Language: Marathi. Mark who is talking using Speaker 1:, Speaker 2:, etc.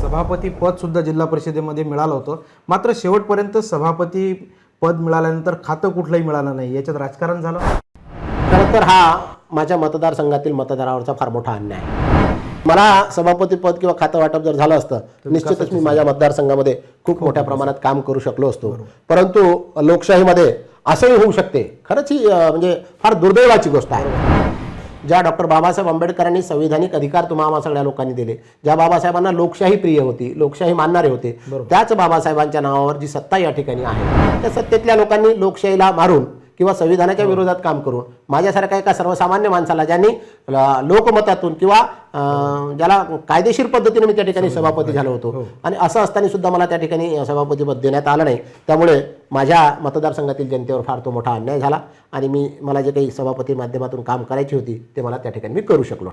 Speaker 1: सभापती पद सुद्धा जिल्हा परिषदेमध्ये मिळालं होतं. मात्र शेवटपर्यंत सभापती पद मिळाल्यानंतर खातं कुठलंही मिळालं नाही. याच्यात राजकारण झालं.
Speaker 2: खरं तर हा माझ्या मतदारसंघातील मतदारावरचा फार मोठा अन्याय. आहे मला सभापती पद किंवा खातं वाटप जर झालं असतं निश्चितच मी माझ्या मतदारसंघामध्ये खूप मोठ्या प्रमाणात काम करू शकलो असतो. परंतु लोकशाहीमध्ये असंही होऊ शकते. खरंच ही म्हणजे फार दुर्दैवाची गोष्ट आहे. ज्या डॉक्टर बाबासाहेब आंबेडकरांनी संविधानिक अधिकार तुम्हाला सगळ्या लोकांनी दिले ज्या बाबासाहेबांना लोकशाही प्रिय होती लोकशाही मानणारे होते त्याच बाबासाहेबांच्या नावावर जी सत्ता या ठिकाणी आहे त्या सत्तेतल्या लोकांनी लोकशाहीला मारून किंवा संविधानाच्या विरोधात काम करून माझ्यासारख्या एका सर्वसामान्य माणसाला ज्यांनी लोकमतातून किंवा ज्याला कायदेशीर पद्धतीने मी त्या ठिकाणी सभापती झालो होतो. आणि असं असताना सुद्धा मला त्या ठिकाणी सभापतीपद देण्यात आलं नाही. त्यामुळे माझ्या मतदारसंघातील जनतेवर फार तो मोठा अन्याय झाला आणि मी मला जे काही सभापती माध्यमातून काम करायची होती ते मला त्या ठिकाणी मी करू शकलो.